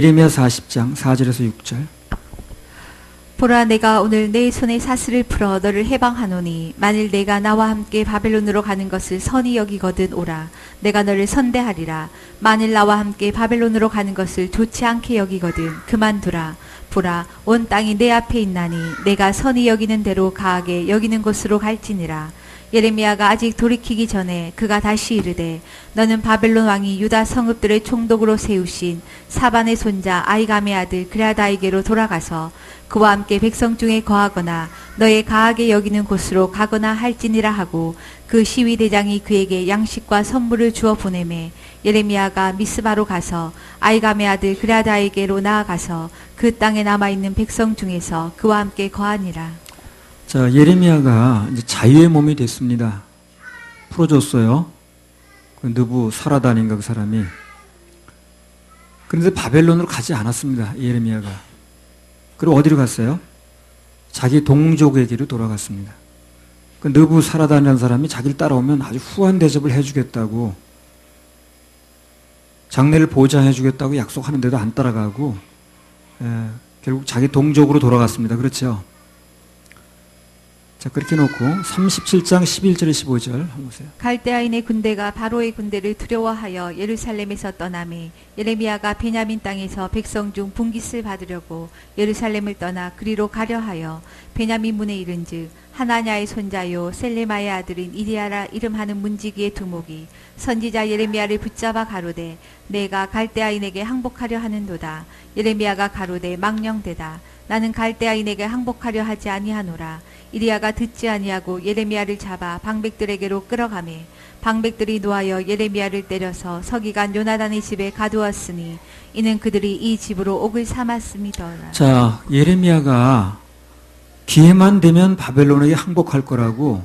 예레미야 40장 4절에서 6절. 보라 내가 오늘 내 손에 사슬을 풀어 너를 해방하노니 만일 내가 나와 함께 바벨론으로 가는 것을 선히 여기거든 오라. 내가 너를 선대하리라. 만일 나와 함께 바벨론으로 가는 것을 좋지 않게 여기거든 그만두라. 보라 온 땅이 내 앞에 있나니 내가 선히 여기는 대로 가하게 여기는 곳으로 갈지니라 예레미야가 아직 돌이키기 전에 그가 다시 이르되 너는 바벨론 왕이 유다 성읍들의 총독으로 세우신 사반의 손자 아이감의 아들 그라다에게로 돌아가서 그와 함께 백성 중에 거하거나 너의 가하게 여기는 곳으로 가거나 할지니라 하고 그 시위 대장이 그에게 양식과 선물을 주어 보내매 예레미야가 미스바로 가서 아이감의 아들 그라다에게로 나아가서 그 땅에 남아 있는 백성 중에서 그와 함께 거하니라 자, 예레미야가 이제 자유의 몸이 됐습니다. 풀어줬어요. 그 느부 사라단인가 그 사람이. 그런데 바벨론으로 가지 않았습니다. 예레미야가. 그리고 어디로 갔어요? 자기 동족에게로 돌아갔습니다. 그 느부 사라단이라는 사람이 자기를 따라오면 아주 후한 대접을 해주겠다고 장례를 보장해주겠다고 약속하는데도 안 따라가고 예, 결국 자기 동족으로 돌아갔습니다. 그렇죠? 자, 그렇게 놓고 37장 11절 15절 한번 보세요. 갈대아인의 군대가 바로의 군대를 두려워하여 예루살렘에서 떠나매 예레미야가 베냐민 땅에서 백성 중 분깃을 받으려고 예루살렘을 떠나 그리로 가려 하여 베냐민 문에 이른즉 하나냐의 손자요 셀레마의 아들인 이디야라 이름하는 문지기의 두목이 선지자 예레미야를 붙잡아 가로되 내가 갈대아인에게 항복하려 하는도다 예레미야가 가로되 망령되다 나는 갈대아인에게 항복하려 하지 아니하노라 이리야가 듣지 아니하고 예레미야를 잡아 방백들에게로 끌어가매 방백들이 노하여 예레미야를 때려서 서기관 요나단의 집에 가두었으니 이는 그들이 이 집으로 옥을 삼았음이더라. 자, 예레미야가 기회만 되면 바벨론에게 항복할 거라고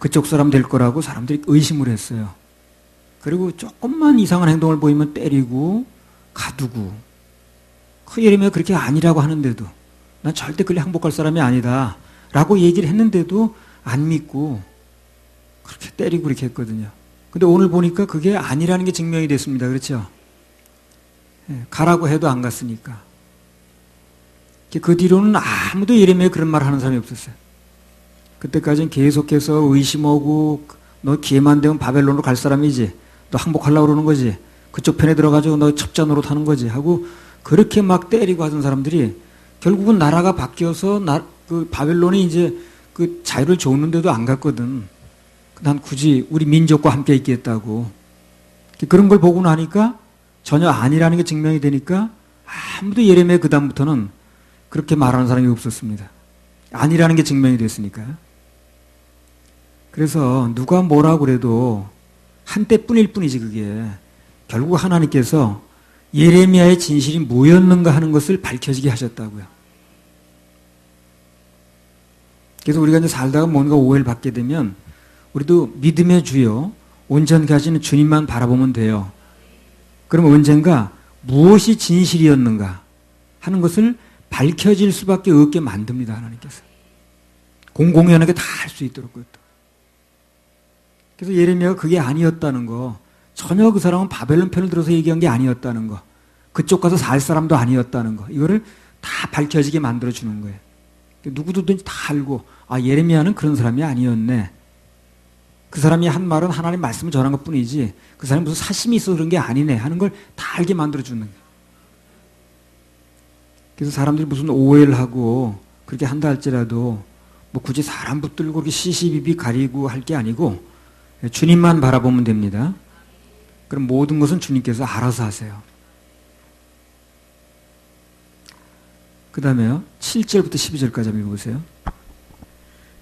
그쪽 사람 될 거라고 사람들이 의심을 했어요. 그리고 조금만 이상한 행동을 보이면 때리고 가두고 그 예레미야 그렇게 아니라고 하는데도 난 절대 그리 항복할 사람이 아니다. 라고 얘기를 했는데도 안 믿고 그렇게 때리고 그렇게 했거든요. 근데 오늘 보니까 그게 아니라는 게 증명이 됐습니다. 그렇죠? 예, 가라고 해도 안 갔으니까. 그 뒤로는 아무도 예레미야 그런 말 하는 사람이 없었어요. 그때까지는 계속해서 의심하고 너 기회만 되면 바벨론으로 갈 사람이지. 너 항복하려고 그러는 거지. 그쪽 편에 들어가지고 너 첩자 노릇하는 거지. 하고 그렇게 막 때리고 하던 사람들이 결국은 나라가 바뀌어서 나, 그 바벨론이 이제 그 자유를 줬는데도 안 갔거든. 난 굳이 우리 민족과 함께 있겠다고. 그런 걸 보고 나니까 전혀 아니라는 게 증명이 되니까 아무도 예레미야 그 다음부터는 그렇게 말하는 사람이 없었습니다. 아니라는 게 증명이 됐으니까요. 그래서 누가 뭐라고 그래도 한때뿐일 뿐이지 그게 결국 하나님께서 예레미야의 진실이 뭐였는가 하는 것을 밝혀지게 하셨다고요. 그래서 우리가 이제 살다가 뭔가 오해를 받게 되면 우리도 믿음의 주요 온전케 하시는 주님만 바라보면 돼요. 그럼 언젠가 무엇이 진실이었는가 하는 것을 밝혀질 수밖에 없게 만듭니다 하나님께서 공공연하게 다 할 수 있도록 그것도. 그래서 예레미야가 그게 아니었다는 거 전혀 그 사람은 바벨론 편을 들어서 얘기한 게 아니었다는 거 그쪽 가서 살 사람도 아니었다는 거 이거를 다 밝혀지게 만들어 주는 거예요. 누구든지 다 알고 아 예레미야는 그런 사람이 아니었네. 그 사람이 한 말은 하나님 말씀을 전한 것 뿐이지 그 사람이 무슨 사심이 있어서 그런 게 아니네 하는 걸 다 알게 만들어 주는 거예요. 그래서 사람들이 무슨 오해를 하고 그렇게 한다 할지라도 뭐 굳이 사람 붙들고 그렇게 시시비비 가리고 할 게 아니고 주님만 바라보면 됩니다. 그럼 모든 것은 주님께서 알아서 하세요. 그 다음에요. 7절부터 12절까지 한번 읽어보세요.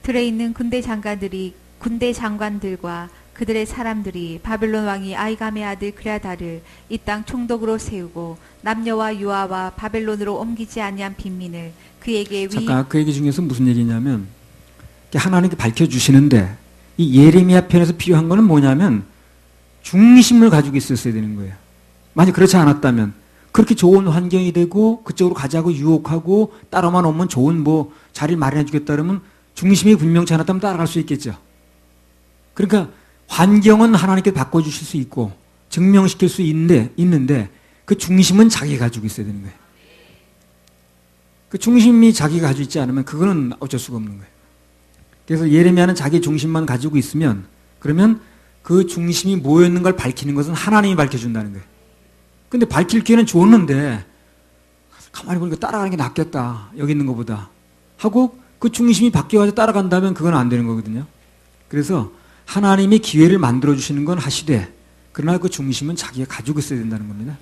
들에 있는 군대 장관들이 군대 장관들과 그들의 사람들이 바벨론 왕이 아이감의 아들 그라다를 이 땅 총독으로 세우고 남녀와 유아와 바벨론으로 옮기지 아니한 빈민을 그에게 위 잠깐 그 얘기 중에서 무슨 얘기냐면 하나님께 밝혀 주시는데 이 예레미야 편에서 필요한 거는 뭐냐면 중심을 가지고 있었어야 되는 거예요. 만약 그렇지 않았다면 그렇게 좋은 환경이 되고 그쪽으로 가자고 유혹하고 따라만 오면 좋은 뭐 자리를 마련해 주겠다 그러면 중심이 분명치 않았다면 따라갈 수 있겠죠. 그러니까 환경은 하나님께 바꿔 주실 수 있고 증명시킬 수 있는데, 있는데 그 중심은 자기가 가지고 있어야 되는 거예요. 그 중심이 자기가 가지고 있지 않으면 그거는 어쩔 수가 없는 거예요. 그래서 예레미야는 자기 중심만 가지고 있으면 그러면 그 중심이 뭐였는 걸 밝히는 것은 하나님이 밝혀준다는 거예요. 근데 밝힐 기회는 줬는데 가만히 보니까 따라가는 게 낫겠다. 여기 있는 것보다. 하고 그 중심이 바뀌어가지고 따라간다면 그건 안 되는 거거든요. 그래서 하나님이 기회를 만들어 주시는 건 하시되 그러나 그 중심은 자기가 가지고 있어야 된다는 겁니다.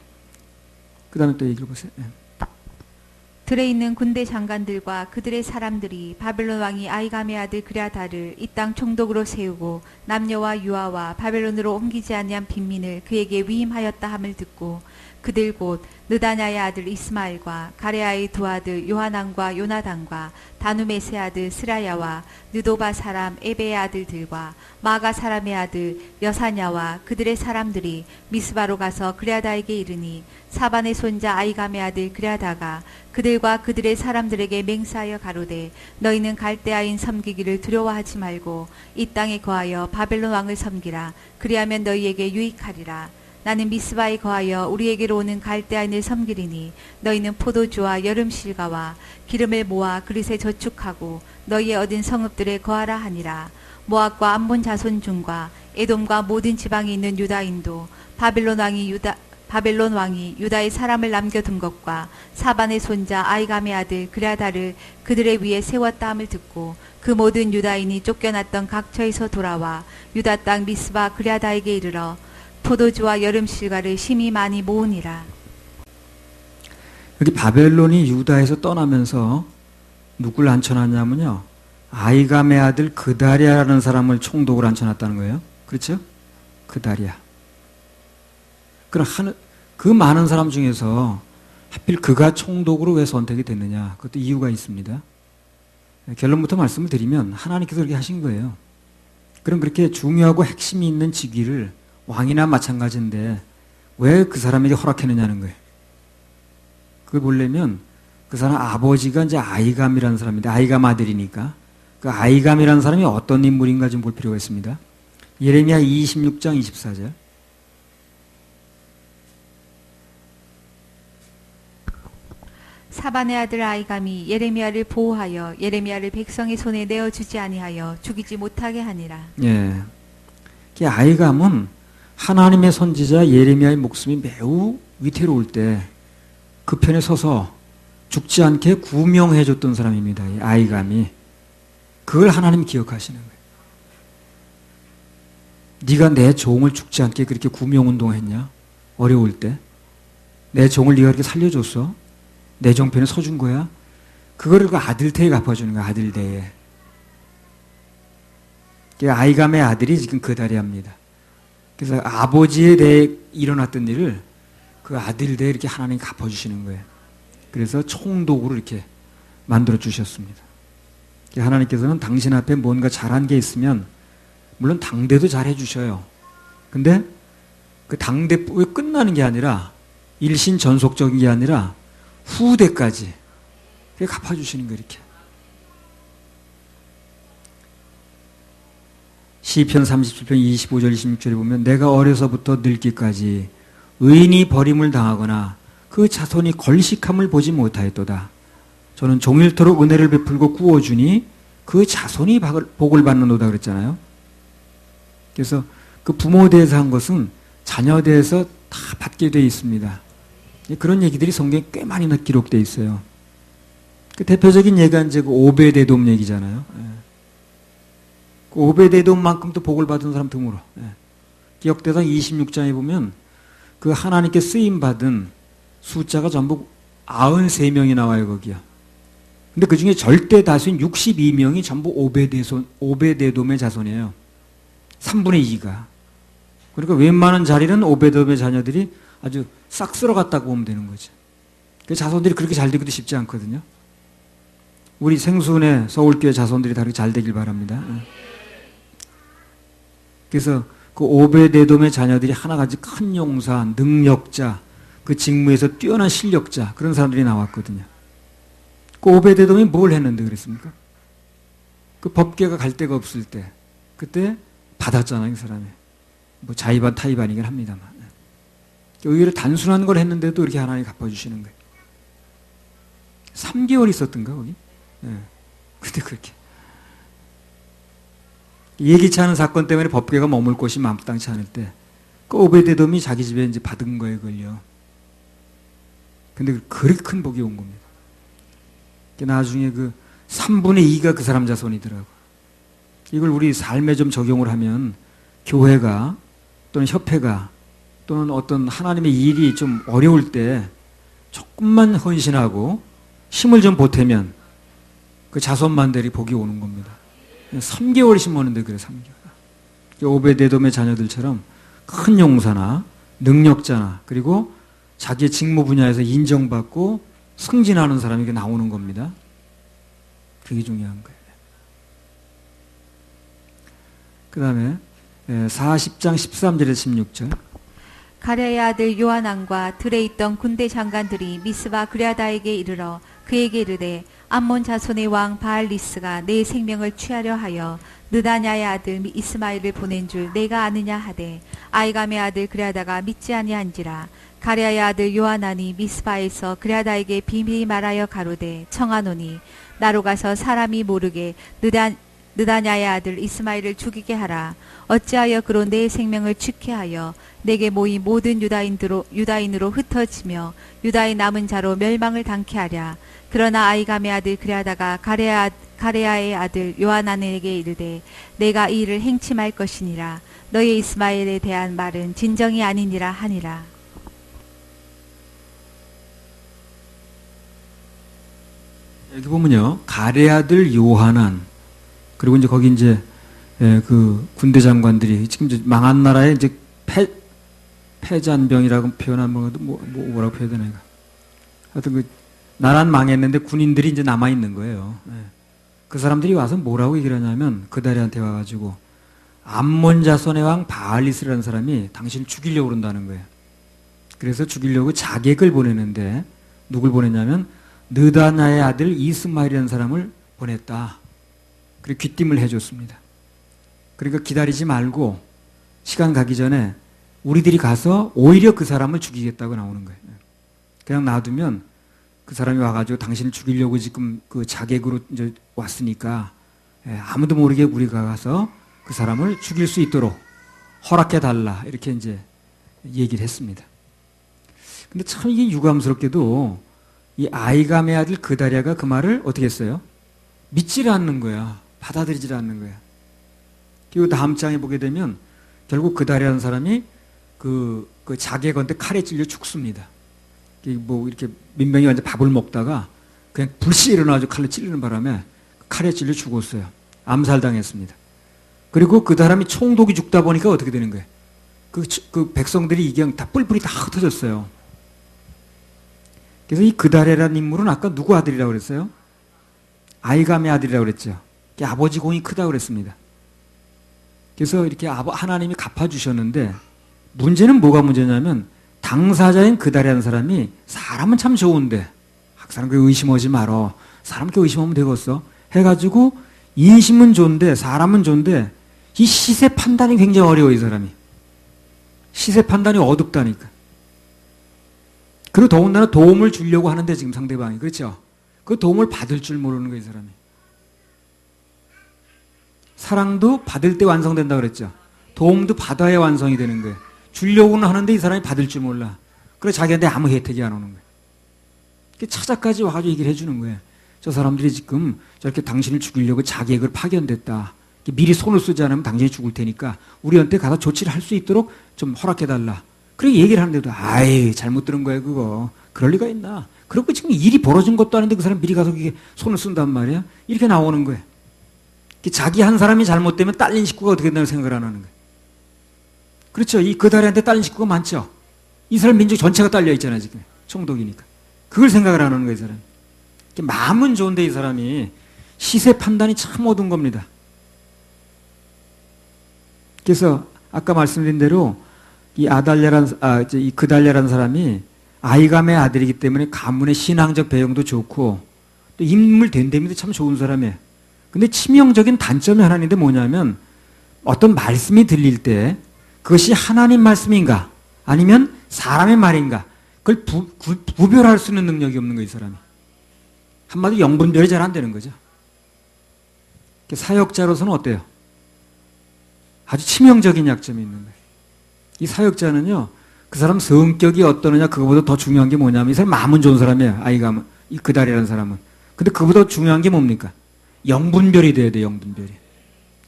그 다음에 또 얘기를 보세요. 예. 들에 있는 군대 장관들과 그들의 사람들이 바벨론 왕이 아이감의 아들 그랴다를 이 땅 총독으로 세우고 남녀와 유아와 바벨론으로 옮기지 아니한 빈민을 그에게 위임하였다 함을 듣고 그들 곧 느다냐의 아들 이스마엘과 가레아의 두 아들 요하난과 요나단과 다누메스의 아들 스라야와 느도바 사람 에베의 아들들과 마가 사람의 아들 여사냐와 그들의 사람들이 미스바로 가서 그랴다에게 이르니 사반의 손자 아이감의 아들 그랴다가 그들과 그들의 사람들에게 맹세하여 가로되 너희는 갈대아인 섬기기를 두려워하지 말고 이 땅에 거하여 바벨론 왕을 섬기라. 그리하면 너희에게 유익하리라 나는 미스바에 거하여 우리에게로 오는 갈대아인을 섬기리니 너희는 포도주와 여름 실과와 기름을 모아 그릇에 저축하고 너희의 얻은 성읍들에 거하라 하니라. 모압과 암본 자손 중과 에돔과 모든 지방에 있는 유다인도 바벨론 왕이 유다 바벨론 왕이 유다의 사람을 남겨둔 것과 사반의 손자 아이감의 아들 그라다를 그들의 위에 세웠다 함을 듣고 그 모든 유다인이 쫓겨났던 각처에서 돌아와 유다 땅 미스바 그라다에게 이르러 포도주와 여름 실과를 심히 많이 모으니라. 여기 바벨론이 유다에서 떠나면서 누굴 앉혀놨냐면요. 아이감의 아들 그다리아라는 사람을 총독으로 앉혀놨다는 거예요. 그렇죠? 그다리아. 하늘, 그 많은 사람 중에서 하필 그가 총독으로 왜 선택이 됐느냐? 그것도 이유가 있습니다. 결론부터 말씀을 드리면 하나님께서 그렇게 하신 거예요. 그럼 그렇게 중요하고 핵심이 있는 직위를 왕이나 마찬가지인데 왜 그 사람에게 허락했느냐는 거예요. 그걸 보려면 그 사람 아버지가 이제 아이감이라는 사람인데 아이감 아들이니까 그 아이감이라는 사람이 어떤 인물인가 좀 볼 필요가 있습니다. 예레미야 26장 24절. 사반의 아들 아이감이 예레미야를 보호하여 예레미야를 백성의 손에 내어 주지 아니하여 죽이지 못하게 하니라. 예. 이 아이감은 하나님의 선지자 예레미야의 목숨이 매우 위태로울 때 그 편에 서서 죽지 않게 구명해 줬던 사람입니다. 이 아이감이. 그걸 하나님 기억하시는 거예요. 네가 내 종을 죽지 않게 그렇게 구명 운동했냐? 어려울 때. 내 종을 네가 그렇게 살려줬어? 내 종편에 서준 거야? 그거를 그 아들 태에 갚아주는 거야, 아들 대에. 그 아이감의 아들이 지금 그 다리 합니다. 그래서 아버지에 대해 일어났던 일을 그 아들 대에 이렇게 하나님 갚아주시는 거예요. 그래서 총독으로 이렇게 만들어 주셨습니다. 하나님께서는 당신 앞에 뭔가 잘한 게 있으면 물론 당대도 잘해 주셔요. 근데 그 당대에 끝나는 게 아니라 일신 전속적인 게 아니라 후대까지 갚아주시는 거예요, 이렇게. 시편 37편 25절 26절에 보면 내가 어려서부터 늙기까지 의인이 버림을 당하거나 그 자손이 걸식함을 보지 못하였도다. 저는 종일토록 은혜를 베풀고 구워주니 그 자손이 복을 받는도다 그랬잖아요. 그래서 그 부모에 대해서 한 것은 자녀에 대해서 다 받게 되어 있습니다. 그런 얘기들이 성경에 꽤 많이 기록되어 있어요. 그 대표적인 예가 이제 그 오베데돔 얘기잖아요. 예. 그 오베데돔만큼도 복을 받은 사람 드물어. 예. 기억대상 26장에 보면 그 하나님께 쓰임 받은 숫자가 전부 93명이 나와요, 거기야. 근데 그 중에 절대 다수인 62명이 전부 오베데손, 오베데돔의 자손이에요. 3분의 2가. 그러니까 웬만한 자리는 오베돔의 자녀들이 아주 싹 쓸어갔다고 보면 되는 거죠. 그 자손들이 그렇게 잘 되기도 쉽지 않거든요. 우리 생순의 서울교회 자손들이 다 그렇게 잘 되길 바랍니다. 예. 그래서 그 오베데돔의 자녀들이 하나같이 큰 용사, 능력자, 그 직무에서 뛰어난 실력자 그런 사람들이 나왔거든요. 그 오베데돔이 뭘 했는데 그랬습니까? 그 법계가 갈 데가 없을 때 그때 받았잖아요, 그 사람이. 뭐 자의반 타의반이긴 합니다만. 의외로 단순한 걸 했는데도 이렇게 하나님 갚아주시는 거예요. 3개월 있었던가, 거기? 예. 근데 그렇게. 예기치 않은 사건 때문에 법궤가 머물 곳이 마땅치 않을 때, 그 오베데돔이 자기 집에 이제 받은 거에 걸려. 근데 그렇게 큰 복이 온 겁니다. 나중에 그 3분의 2가 그 사람 자손이더라고. 이걸 우리 삶에 좀 적용을 하면 교회가 또는 협회가 또는 어떤 하나님의 일이 좀 어려울 때 조금만 헌신하고 힘을 좀 보태면 그 자손만들이 복이 오는 겁니다. 3개월 심었는데 그래 3개월. 오베데돔의 자녀들처럼 큰 용사나 능력자나 그리고 자기의 직무 분야에서 인정받고 승진하는 사람이 이게 나오는 겁니다. 그게 중요한 거예요. 그 다음에 40장 13절에서 16절. 가랴의 아들 요하난과 들에 있던 군대 장관들이 미스바 그랴다에게 이르러 그에게 이르되 암몬 자손의 왕 바알리스가 내 생명을 취하려 하여 느다냐의 아들 이스마엘을 보낸 줄 내가 아느냐 하되 아이감의 아들 그랴다가 믿지 아니한지라 가랴의 아들 요하난이 미스바에서 그랴다에게 비밀히 말하여 가로되 청하노니 나로 가서 사람이 모르게 느다 느다냐의 아들 이스마엘을 죽이게 하라. 어찌하여 그로 내 생명을 취케 하여 내게 모인 모든 유다인들로 유다인으로 흩어지며 유다의 남은 자로 멸망을 당케 하랴. 그러나 아이감의 아들 그리하다가 가레아 가레아의 아들 요하나에게 이르되 내가 이 일을 행침할 것이니라. 너의 이스마엘에 대한 말은 진정이 아니니라 하니라. 여기 보면요. 가레 아들 요하난 그리고 이제 거기 이제 예, 그 군대 장관들이 지금 이제 망한 나라에 이제 패 패잔병이라고 표현하면 뭐, 뭐 뭐 라고 표현해야 되나? 하여튼 그 나라는 망했는데 군인들이 이제 남아 있는 거예요. 예. 그 사람들이 와서 뭐라고 얘기를 하냐면 그 다리한테 와가지고 암몬 자손의 왕 바알리스라는 사람이 당신을 죽이려고 그런다는 거예요. 그래서 죽이려고 자객을 보내는데 누굴 보냈냐면 느다나의 아들 이스마엘이라는 사람을 보냈다. 그리고 귀띔을 해줬습니다. 그러니까 기다리지 말고 시간 가기 전에 우리들이 가서 오히려 그 사람을 죽이겠다고 나오는 거예요. 그냥 놔두면 그 사람이 와가지고 당신을 죽이려고 지금 그 자객으로 이제 왔으니까 예, 아무도 모르게 우리가 가서 그 사람을 죽일 수 있도록 허락해 달라 이렇게 이제 얘기를 했습니다. 근데 참 이게 유감스럽게도 이 아이감의 아들 그다리아가 그 말을 어떻게 했어요? 믿지를 않는 거야. 받아들이질 않는 거야. 그리고 다음 장에 보게 되면 결국 그다리아는 사람이 그, 그 자객한테 칼에 찔려 죽습니다. 뭐 이렇게 민병이 완전 밥을 먹다가 그냥 불씨 일어나가지고 칼로 찔리는 바람에 칼에 찔려 죽었어요. 암살당했습니다. 그리고 그 사람이 총독이 죽다 보니까 어떻게 되는 거예요? 그, 그 백성들이 이경 다 뿔뿔이 다 흩어졌어요. 그래서 이 그다레라는 인물은 아까 누구 아들이라고 그랬어요? 아이감의 아들이라고 그랬죠. 아버지 공이 크다고 그랬습니다. 그래서 이렇게 하나님이 갚아주셨는데 문제는 뭐가 문제냐면 당사자인 그다리라는 사람이 사람은 참 좋은데 사람 그 의심하지 말어. 사람 그 의심하면 되겠어. 해가지고 인심은 좋은데 사람은 좋은데 이 시세 판단이 굉장히 어려워 이 사람이. 시세 판단이 어둡다니까. 그리고 더군다나 도움을 주려고 하는데 지금 상대방이 그렇죠. 그 도움을 받을 줄 모르는 거이 사람이. 사랑도 받을 때 완성된다 그랬죠. 도움도 받아야 완성이 되는 거예요. 주려고는 하는데 이 사람이 받을 줄 몰라. 그래 자기한테 아무 혜택이 안 오는 거예요. 찾아까지 와가지고 얘기를 해주는 거예요. 저 사람들이 지금 저렇게 당신을 죽이려고 자객을 파견됐다. 미리 손을 쓰지 않으면 당신이 죽을 테니까 우리한테 가서 조치를 할 수 있도록 좀 허락해달라. 그렇게 얘기를 하는데도 아이 잘못 들은 거예요 그거. 그럴 리가 있나. 그리고 지금 일이 벌어진 것도 아닌데 그 사람 미리 가서 손을 쓴단 말이야. 이렇게 나오는 거예요. 자기 한 사람이 잘못되면 딸린 식구가 어떻게 된다고 생각을 안 하는 거예요. 그렇죠. 이 그다리한테 딸린 식구가 많죠. 이스라엘 민족 전체가 딸려 있잖아요, 지금. 총독이니까. 그걸 생각을 안 하는 거예요, 이 사람. 마음은 좋은데 이 사람이 시세 판단이 참 어두운 겁니다. 그래서 아까 말씀드린 대로 이 아달랴란, 아, 이 그달랴라는 사람이 아이감의 아들이기 때문에 가문의 신앙적 배경도 좋고 또 인물 된데미도 참 좋은 사람이에요. 근데 치명적인 단점이 하나 있는데 뭐냐면 어떤 말씀이 들릴 때 그것이 하나님 말씀인가 아니면 사람의 말인가? 그걸 부, 구, 구별할 수 있는 능력이 없는 거예요, 이 사람이. 한마디로 영분별이 잘 안 되는 거죠. 사역자로서는 어때요? 아주 치명적인 약점이 있는 거예요. 이 사역자는요, 그 사람 성격이 어떠느냐, 그거보다 더 중요한 게 뭐냐면, 이 사람 마음은 좋은 사람이에요, 아이가, 이 그달이라는 사람은. 근데 그보다 중요한 게 뭡니까? 영분별이 돼야 돼, 영분별이.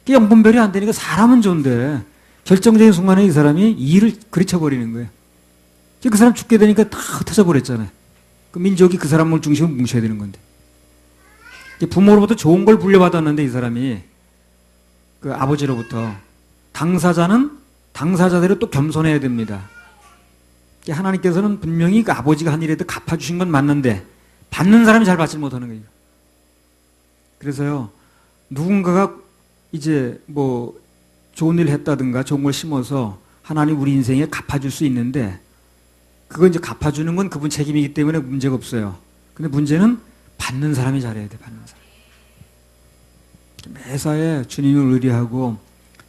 그 영분별이 안 되니까 사람은 좋은데, 결정적인 순간에 이 사람이 일을 그르쳐버리는 거예요. 그 사람 죽게 되니까 다 흩어져 버렸잖아요. 그 민족이 그 사람을 중심으로 뭉쳐야 되는 건데. 부모로부터 좋은 걸 물려받았는데 이 사람이 그 아버지로부터 당사자는 당사자대로 또 겸손해야 됩니다. 하나님께서는 분명히 그 아버지가 한 일에도 갚아주신 건 맞는데 받는 사람이 잘 받지 못하는 거예요. 그래서요 누군가가 이제 뭐 좋은 일을 했다든가 좋은 걸 심어서 하나님 우리 인생에 갚아줄 수 있는데 그거 이제 갚아주는 건 그분 책임이기 때문에 문제가 없어요. 근데 문제는 받는 사람이 잘해야 돼, 받는 사람. 매사에 주님을 의리하고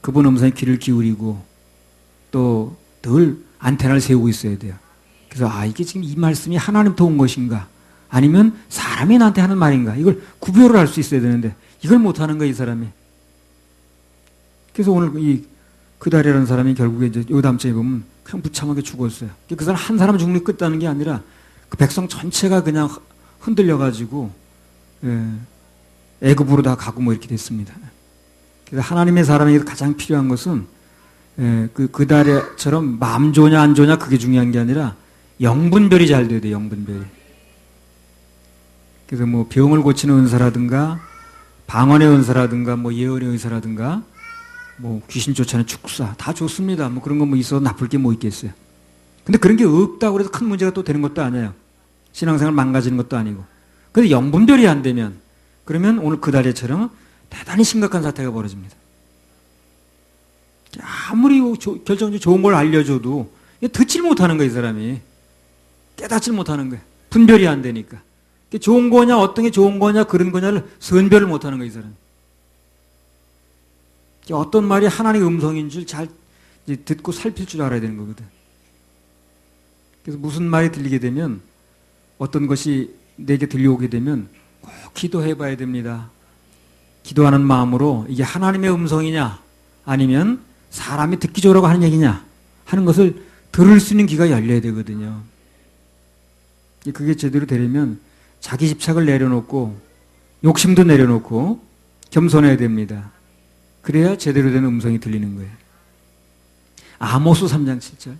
그분 음성에 귀를 기울이고 또 늘 안테나를 세우고 있어야 돼요. 그래서 아, 이게 지금 이 말씀이 하나님부터 온 것인가? 아니면 사람이 나한테 하는 말인가? 이걸 구별을 할 수 있어야 되는데 이걸 못하는 거야, 이 사람이. 그래서 오늘 이 그달이라는 사람이 결국에 이제 요담장에 보면 그냥 무참하게 죽었어요. 그 사람 한 사람 죽는 게 끝다는 게 아니라 그 백성 전체가 그냥 흔들려 가지고 예, 애굽으로 다 가고 뭐 이렇게 됐습니다. 그래서 하나님의 사람에게 가장 필요한 것은 예, 그 그달처럼 마음 좋냐 안 좋냐 그게 중요한 게 아니라 영분별이 잘 돼야 돼 영분별이. 그래서 뭐 병을 고치는 은사라든가 방언의 은사라든가 뭐 예언의 은사라든가 뭐 귀신 쫓아내는 축사 다 좋습니다. 뭐 그런 거뭐 있어도 나쁠 게 뭐 있겠어요. 근데 그런 게 없다고 해서 큰 문제가 또 되는 것도 아니에요. 신앙생활 망가지는 것도 아니고. 근데 영분별이 안 되면 그러면 오늘 그 다리처럼 대단히 심각한 사태가 벌어집니다. 아무리 결정적으로 좋은 걸 알려줘도 듣질 못하는 거예요, 이 사람이. 깨닫질 못하는 거예요. 분별이 안 되니까. 좋은 거냐, 어떤 게 좋은 거냐, 그런 거냐를 선별을 못하는 거예요, 이 사람이. 어떤 말이 하나님의 음성인 줄 잘 듣고 살필 줄 알아야 되는 거거든. 그래서 무슨 말이 들리게 되면 어떤 것이 내게 들려오게 되면 꼭 기도해 봐야 됩니다. 기도하는 마음으로 이게 하나님의 음성이냐 아니면 사람이 듣기 좋으라고 하는 얘기냐 하는 것을 들을 수 있는 귀가 열려야 되거든요. 그게 제대로 되려면 자기 집착을 내려놓고 욕심도 내려놓고 겸손해야 됩니다. 그래야 제대로 된 음성이 들리는 거예요. 아모스 3장 7절.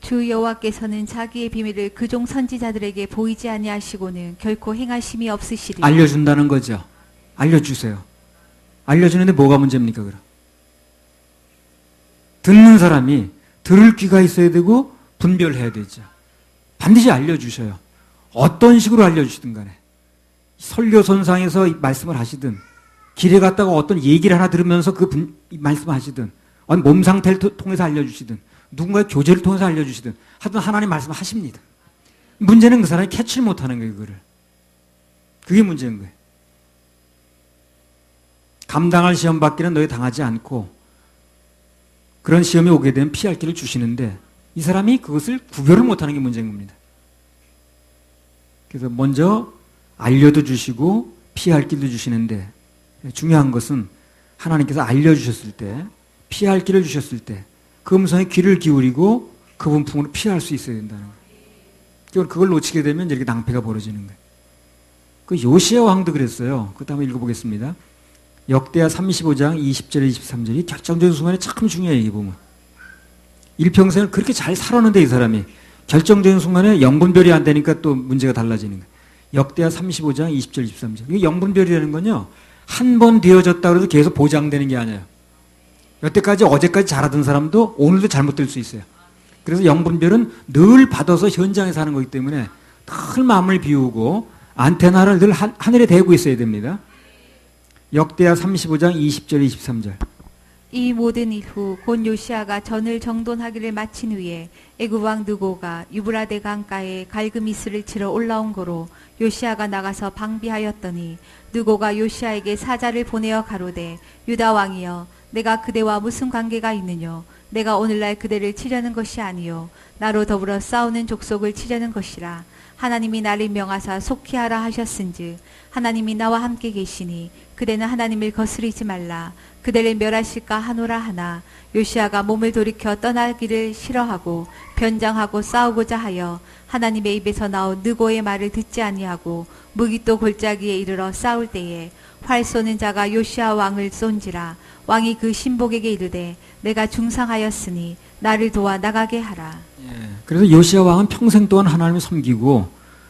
주 여호와께서는 자기의 비밀을 그종 선지자들에게 보이지 아니하시고는 결코 행하심이 없으시리. 알려준다는 거죠. 알려주세요. 알려주는데 뭐가 문제입니까, 그럼? 듣는 사람이 들을 귀가 있어야 되고 분별해야 되죠. 반드시 알려주셔요. 어떤 식으로 알려주시든 간에. 설교선상에서 말씀을 하시든, 길에 갔다가 어떤 얘기를 하나 들으면서 그 분, 말씀하시든, 몸 상태를 통해서 알려주시든, 누군가의 교제를 통해서 알려주시든, 하여튼 하나님 말씀 하십니다. 문제는 그 사람이 캐치를 못하는 거예요, 그거를. 그게 문제인 거예요. 감당할 시험 받기는 너희 당하지 않고, 그런 시험이 오게 되면 피할 길을 주시는데, 이 사람이 그것을 구별을 못하는 게 문제인 겁니다. 그래서 먼저 알려도 주시고 피할 길도 주시는데 중요한 것은 하나님께서 알려주셨을 때 피할 길을 주셨을 때 그 음성에 귀를 기울이고 그 분풍으로 피할 수 있어야 된다는 거예요. 그걸 놓치게 되면 이렇게 낭패가 벌어지는 거예요. 그 요시아 왕도 그랬어요. 그것도 한번 읽어보겠습니다. 역대하 35장 20절 23절이 결정적인 순간에 참 중요해요. 이 보면. 일평생을 그렇게 잘 살았는데 이 사람이 결정적인 순간에 영분별이 안 되니까 또 문제가 달라지는 거예요. 역대하 35장 20절 23절. 이게 영분별이라는 건요. 한 번 되어졌다 그래도 계속 보장되는 게 아니에요. 여태까지 어제까지 잘하던 사람도 오늘도 잘못될 수 있어요. 그래서 영분별은 늘 받아서 현장에서 하는 거기 때문에 늘 마음을 비우고 안테나를 늘 하 늘에 대고 있어야 됩니다. 역대하 35장 20절 23절. 이 모든 일 후 곧 요시아가 전을 정돈하기를 마친 후에 애굽 왕 느고가 유브라데 강가에 갈그미스를 치러 올라온 거로 요시아가 나가서 방비하였더니 느고가 요시아에게 사자를 보내어 가로되 유다 왕이여 내가 그대와 무슨 관계가 있느뇨? 내가 오늘날 그대를 치려는 것이 아니요. 나로 더불어 싸우는 족속을 치려는 것이라. 하나님이 나를 명하사 속히 하라 하셨은즉 하나님이 나와 함께 계시니 그대는 하나님을 거스리지 말라. 그대를 멸하실까 하노라 하나. 요시아가 몸을 돌이켜 떠나기를 싫어하고 변장하고 싸우고자 하여 하나님의 입에서 나온 느고의 말을 듣지 아니하고 무기또 골짜기에 이르러 싸울 때에 활 쏘는 자가 요시아 왕을 쏜지라. 왕이 그 신복에게 이르되 내가 중상하였으니 나를 도와 나가게 하라. 예. 그래서 요시아 왕은 평생 동안 하나님을 섬기고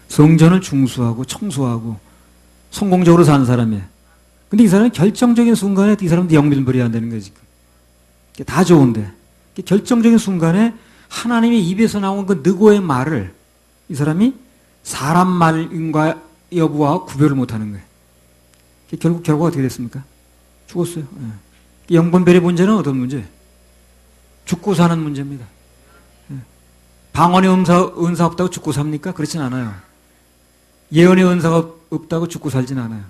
성전을 중수하고 청소하고 성공적으로 산 사람이에요. 근데 이 사람은 결정적인 순간에 이 사람도 영밀벌이 안 되는 거예요, 지금. 다 좋은데. 결정적인 순간에 하나님의 입에서 나온 그 느고의 말을 이 사람이 사람 말인가 여부와 구별을 못 하는 거예요. 결국 결과가 어떻게 됐습니까? 죽었어요. 예. 영분별의 문제는 어떤 문제? 죽고 사는 문제입니다. 방언의 은사, 은사 없다고 죽고 삽니까? 그렇진 않아요. 예언의 은사가 없다고 죽고 살진 않아요.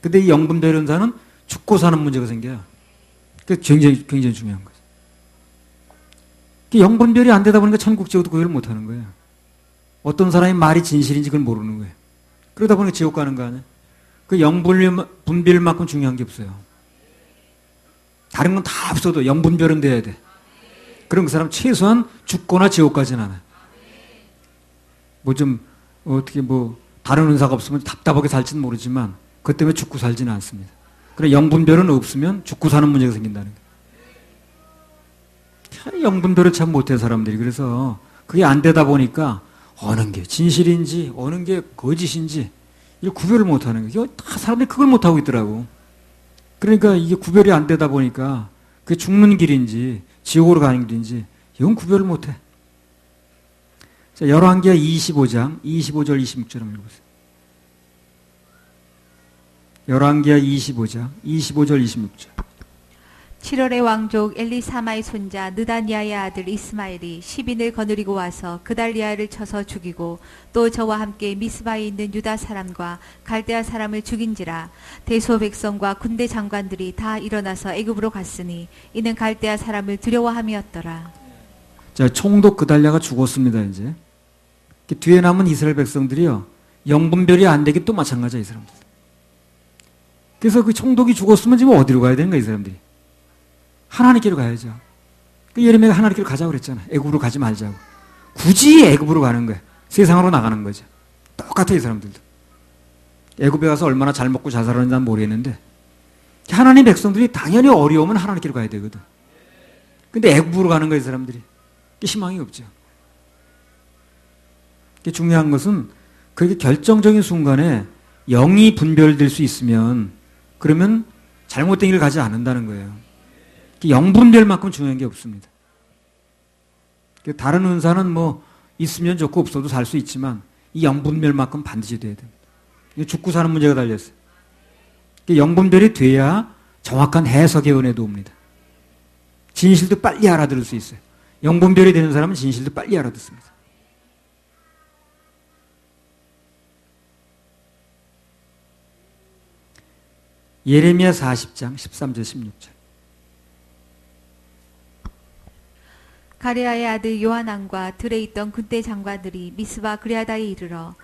근데 이 영분별 은사는 죽고 사는 문제가 생겨요. 그 굉장히, 굉장히 중요한 거죠. 그 영분별이 안 되다 보니까 천국 지옥도 구별을 못 하는 거예요. 어떤 사람이 말이 진실인지 그걸 모르는 거예요. 그러다 보니까 지옥 가는 거 아니에요? 그 영분별만큼 중요한 게 없어요. 다른 건 다 없어도 영분별은 돼야 돼. 그럼 그 사람 최소한 죽거나 지옥 가진 않아요. 뭐 좀 어떻게 뭐 다른 은사가 없으면 답답하게 살지는 모르지만 그 때문에 죽고 살지는 않습니다. 그래 영분별은 없으면 죽고 사는 문제가 생긴다는 거예요. 영분별을 참 못해 사람들이 그래서 그게 안 되다 보니까 어느 게 진실인지 어느 게 거짓인지 이걸 구별을 못하는 거예요. 다 사람들이 그걸 못하고 있더라고. 그러니까 이게 구별이 안 되다 보니까 그게 죽는 길인지 지옥으로 가는 길인지 이건 구별을 못해. 자, 열왕기하 25장 25절 26절 한번 읽어보세요. 열왕기하 25장 25절 26절. 7월의 왕족 엘리사마의 손자 느다니아의 아들 이스마엘이 시빈을 거느리고 와서 그달리아를 쳐서 죽이고 또 저와 함께 미스바에 있는 유다 사람과 갈대아 사람을 죽인지라 대소 백성과 군대 장관들이 다 일어나서 애굽으로 갔으니 이는 갈대아 사람을 두려워함이었더라. 자, 총독 그달랴가 죽었습니다, 이제. 그 뒤에 남은 이스라엘 백성들이요. 영분별이 안 되기 또 마찬가지야, 이 사람들. 그래서 그 총독이 죽었으면 지금 어디로 가야 되는 거야, 이 사람들이. 하나님께로 가야죠. 그 예레미야가 하나님께로 가자고 그랬잖아. 애굽으로 가지 말자고. 굳이 애굽으로 가는 거야. 세상으로 나가는 거죠. 똑같아, 이 사람들도. 애굽에 가서 얼마나 잘 먹고 잘 살았는지 난 모르겠는데 하나님 백성들이 당연히 어려우면 하나님께로 가야 되거든. 근데 애굽으로 가는 거야, 이 사람들이. 그 희망이 없죠. 중요한 것은 그렇게 결정적인 순간에 영이 분별될 수 있으면 그러면 잘못된 길을 가지 않는다는 거예요. 영 분별만큼 중요한 게 없습니다. 다른 은사는 뭐 있으면 좋고 없어도 살 수 있지만 이 영분별만큼 반드시 돼야 됩니다. 죽고 사는 문제가 달렸어요. 영분별이 돼야 정확한 해석의 은혜도 옵니다. 진실도 빨리 알아들을 수 있어요. 영분별이 되는 사람은 진실도 빨리 알아듣습니다. 예레미야 40장 13절 16절. 가레아의 아들 요하난과 들에 있던 군대 장관들이 미스바 그리아다에 이르러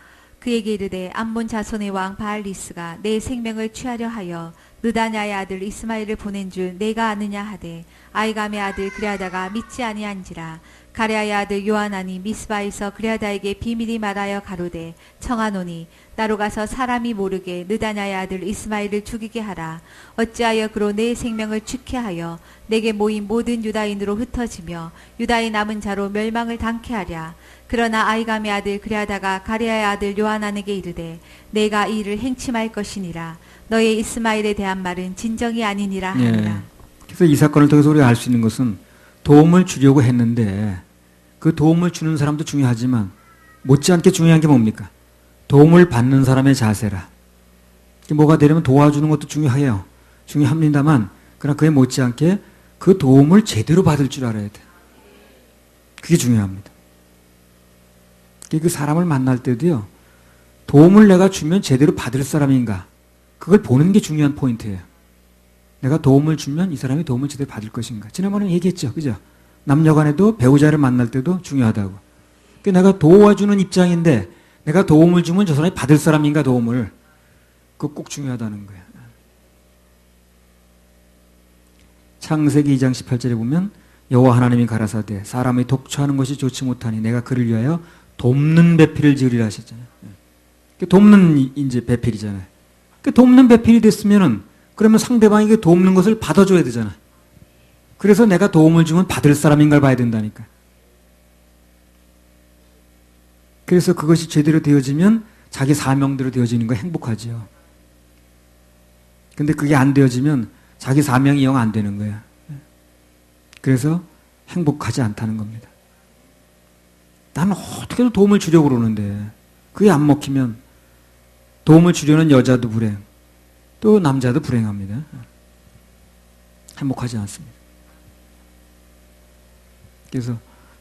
그에게 이르되 암몬 자손의 왕 바알리스가 내 생명을 취하려 하여 느다냐의 아들 이스마엘을 보낸 줄 내가 아느냐 하되 아이감의 아들 그리아다가 믿지 아니한지라 가레아의 아들 요하난이 미스바에서 그리아다에게 비밀이 말하여 가로되 청하노니 나로 가서 사람이 모르게 느다냐의 아들 이스마엘을 죽이게 하라. 어찌하여 그로 내 생명을 취케 하여 내게 모인 모든 유다인으로 흩어지며 유다의 남은 자로 멸망을 당케 하랴 그러나 아이감의 아들 그리하다가 가레아의 아들 요하난에게 이르되 내가 이 일을 행침할 것이니라 너의 이스마엘에 대한 말은 진정이 아니니라 하니라 예. 그래서 이 사건을 통해서 우리가 알 수 있는 것은 도움을 주려고 했는데 그 도움을 주는 사람도 중요하지만 못지않게 중요한 게 뭡니까? 도움을 받는 사람의 자세라. 뭐가 되려면 도와주는 것도 중요해요. 중요합니다만 그러나 그에 못지않게 그 도움을 제대로 받을 줄 알아야 돼. 그게 중요합니다. 그 사람을 만날 때도요, 도움을 내가 주면 제대로 받을 사람인가, 그걸 보는 게 중요한 포인트예요. 내가 도움을 주면 이 사람이 도움을 제대로 받을 것인가. 지난번에 얘기했죠. 그죠? 남녀 간에도 배우자를 만날 때도 중요하다고. 그 내가 도와주는 입장인데, 내가 도움을 주면 저 사람이 받을 사람인가, 도움을. 그거 꼭 중요하다는 거예요. 창세기 2장 18절에 보면 여호와 하나님이 가라사대 사람이 독초하는 것이 좋지 못하니 내가 그를 위하여 돕는 배필을 지으리라 하셨잖아요. 그 돕는 이- 이제 배필이잖아요. 그 돕는 배필이 됐으면은 그러면 상대방에게 돕는 것을 받아줘야 되잖아. 그래서 내가 도움을 주면 받을 사람인가를 봐야 된다니까. 그래서 그것이 제대로 되어지면 자기 사명대로 되어지는 거 행복하지요. 근데 그게 안 되어지면 자기 사명이 영 안 되는 거야. 그래서 행복하지 않다는 겁니다. 나는 어떻게든 도움을 주려고 그러는데 그게 안 먹히면 도움을 주려는 여자도 불행, 또 남자도 불행합니다. 행복하지 않습니다. 그래서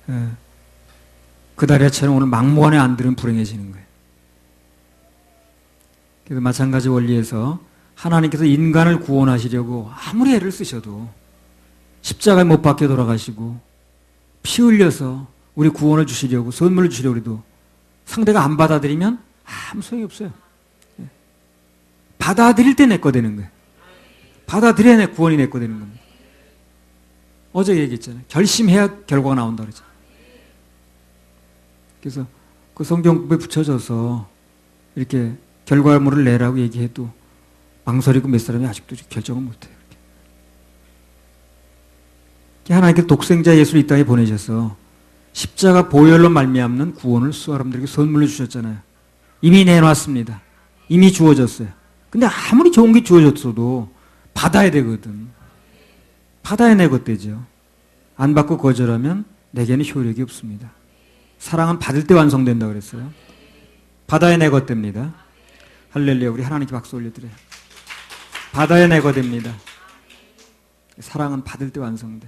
예, 그다리아처럼 오늘 막무가내 안 들은 불행해지는 거예요. 그래서 마찬가지 원리에서 하나님께서 인간을 구원하시려고 아무리 애를 쓰셔도 십자가에 못 박혀 돌아가시고 피 흘려서 우리 구원을 주시려고 선물을 주려고 해도 상대가 안 받아들이면 아무 소용이 없어요. 예. 받아들일 때 내 거 되는 거예요. 받아들여야 내 구원이 내 거 되는 겁니다. 어제 얘기했잖아요. 결심해야 결과가 나온다 그러죠. 그래서 그 성경법에 붙여져서 이렇게 결과물을 내라고 얘기해도 망설이고 몇 사람이 아직도 결정을 못해요. 하나님께 독생자 예수를 이 땅에 보내셔서 십자가 보혈로 말미암는 구원을 사람들에게 선물로 주셨잖아요. 이미 내놨습니다. 이미 주어졌어요. 근데 아무리 좋은 게 주어졌어도 받아야 되거든. 받아야 내 것 되죠. 안 받고 거절하면 내게는 효력이 없습니다. 사랑은 받을 때 완성된다 그랬어요. 받아야 내 것 됩니다. 할렐루야. 우리 하나님께 박수 올려드려요. 받아야 내것 됩니다. 사랑은 받을 때 완성돼.